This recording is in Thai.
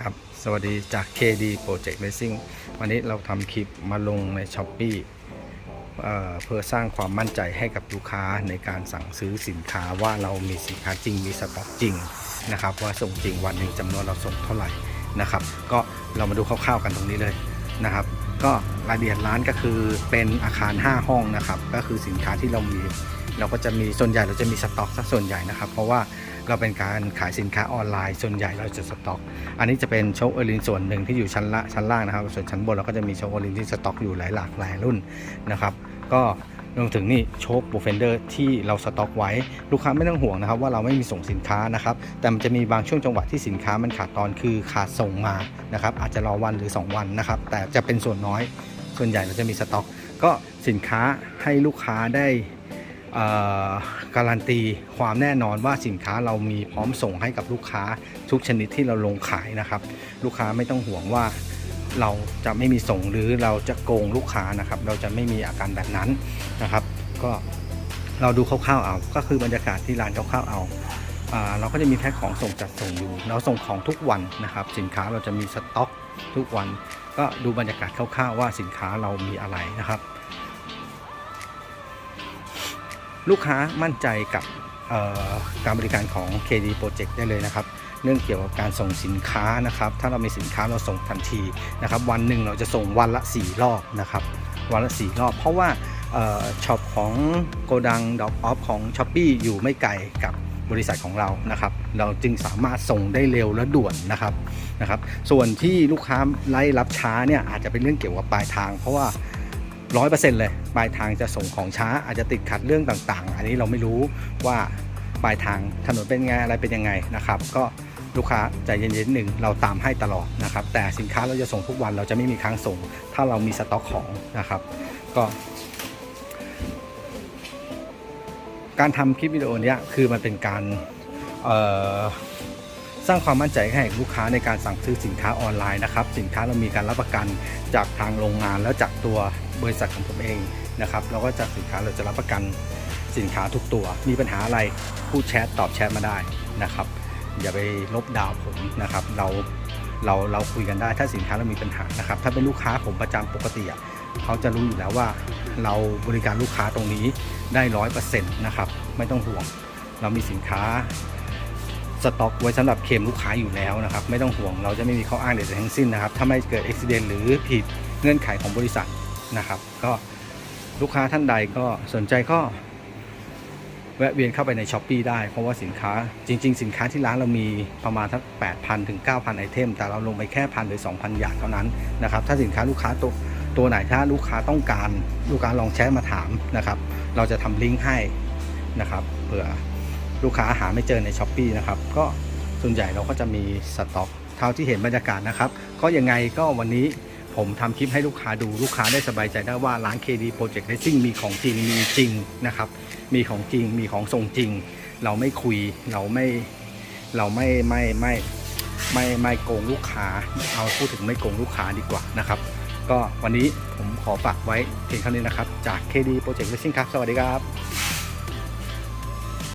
ครับสวัสดีจาก KD Project Racing วันนี้เราทำคลิปมาลงใน s h อ p e e เพื่อสร้างความมั่นใจให้กับลูกค้าในการสั่งซื้อสินค้าว่าเรามีสินค้าจริงมีสต็อกจริงนะครับว่าส่งจริงวันหนึ่งจำนวนเราส่งเท่าไหร่นะครับ ก็เรามาดูคร่าวๆกันตรงนี้เลยนะครับ ก็รายละเอียดร้านก็คือเป็นอาคาร 5 ห้องนะครับ ก็คือสินค้าที่เรามี เราก็จะมีส่วนใหญ่เราจะมีสต็อกซะส่วนใหญ่นะครับ เพราะว่าเราเป็นการขายสินค้าออนไลน์ ส่วนใหญ่เราจะสต็อก อันนี้จะเป็นโชคเออร์ลินส่วนหนึ่งที่อยู่ชั้นละชั้นล่างนะครับ ส่วนชั้นบนเราก็จะมีโชคเออร์ลินที่สต็อกอยู่หลายหลากหลายรุ่นนะครับ ก็ รวมถึงนี่โชคบูเฟนเดอร์ที่เราสต็อกไว้ ลูกค้าไม่ต้องห่วงนะครับ ว่าเราไม่มีส่งสินค้านะครับ แต่มันจะมีบางช่วงจังหวะที่สินค้ามันขาดตอนคือขาดส่งมานะครับ อาจจะรอวันหรือ 2 วันนะครับ แต่จะเป็นส่วนน้อย ส่วนใหญ่เราจะมีสต็อก ก็สินค้าให้ลูกค้าได้การันตีความแน่นอนว่าสินค้าเรามีพร้อมส่งให้กับลูกค้าทุกชนิดที่เราลงขายนะครับ ลูกค้าไม่ต้องห่วงว่า เราจะไม่มีส่งหรือเราจะโกงลูกค้านะครับ เราจะไม่มีอาการแบบนั้นนะครับ ก็เราดูคร่าวๆเอาก็คือบรรยากาศที่ร้านคร่าวๆเอาเราก็จะมีแพ็คของส่งจัดส่งอยู่ เราส่งของทุกวันนะครับ สินค้าเราจะมีสต็อกทุกวัน ก็ดูบรรยากาศคร่าวๆว่าสินค้าเรามีอะไรนะครับ ลูกค้ามั่นใจกับการบริการของ KD Project ได้เลยนะครับ เรื่องเกี่ยวกับการส่งสินค้านะครับ ถ้าเรามีสินค้าเราส่งทันทีนะครับ วันหนึ่งเราจะส่งวันละ 4 รอบนะครับ วันละ 4 รอบ เพราะว่าช็อปของโกดังดอกออฟของ s h อ p e e อยู่ไม่ไกลกับบริษัทของเรานะครับ เราจึงสามารถส่งได้เร็วและด่วนนะครับนะครับ ส่วนที่ลูกค้าไล่รับช้าเนี่ยอาจจะเป็นเรื่องเกี่ยวกับปลายทาง เพราะว่าร้อยเปอร์เซ็นต์เลยปลายทางจะส่งของช้าอาจจะติดขัดเรื่องต่างๆ อันนี้เราไม่รู้ว่าปลายทางถนนเป็นไงอะไรเป็นยังไงนะครับ ก็ ลูกค้าใจเย็นๆนิดหนึ่งเราตามให้ตลอดนะครับ แต่สินค้าเราจะส่งทุกวันเราจะไม่มีค้างส่ง ถ้าเรามีสต็อกของนะครับ ก็การทำคลิปวิดีโอเนี้ยคือมันเป็นการสร้างความมั่นใจให้ลูกค้าในการสั่งซื้อสินค้าออนไลน์นะครับ สินค้าเรามีการรับประกันจากทางโรงงานแล้วจากตัวบริษัทของผมเองนะครับแล้วก็จากสินค้าเราจะรับประกันสินค้าทุกตัว มีปัญหาอะไรพูดแชทตอบแชทมาได้นะครับ อย่าไปลบดาวผมนะครับ เราเราเราคุยกันได้ถ้าสินค้าเรามีปัญหานะครับ ถ้าเป็นลูกค้าผมประจำปกติอะเขาจะรู้อยู่แล้วว่า เราบริการลูกค้าตรงนี้ได้ร้อยเปอร์เซ็นต์นะครับ ไม่ต้องห่วง เรามีสินค้าสต็อกไว้สำหรับเคมลูกค้าอยู่แล้วนะครับ ไม่ต้องห่วงเราจะไม่มีข้ออ้างใดๆทั้งสิ้นนะครับ ถ้าไม่เกิดอุบิเหตุหรือผิดเงื่อนไขของบริษัทนะครับ ก็ลูกค้าท่านใดก็สนใจก็ แวะเวียนเข้าไปในช้อปปีได้ เพราะว่าสินค้าจริง ๆ สินค้าที่ร้านเรามีประมาณทัก8,000 ถึง 9,000 ไอเทม แต่เราลงไปแค่พันหรือ 2,000 อย่างเท่านั้นนะครับ ถ้าสินค้าลูกค้าตัวตัวไหนถ้าลูกค้าต้องการลูกค้าลองแชทมาถามนะครับ เราจะทำลิงก์ให้นะครับเผื่อลูกค้าหาไม่เจอในช้อปปีนะครับ ก็ส่วนใหญ่เราก็จะมีสต็อกเท่าที่เห็นบรรยากาศนะครับ ก็ยังไงก็วันนี้ ผมทำคลิปให้ลูกค้าดูลูกค้าได้สบายใจได้ว่าร้าน KD Project Racing มีของจริงมีจริงนะครับ มีของจริงมีของส่งจริง เราไม่คุยเราไม่เราไม่ไม่ไม่ไม่ไม่โกงลูกค้าเอาพูดถึงไม่โกงลูกค้าดีกว่านะครับ ก็วันนี้ผมขอฝากไว้เพียงเท่านี้นะครับ จาก KD Project Racing ครับ สวัสดีครับ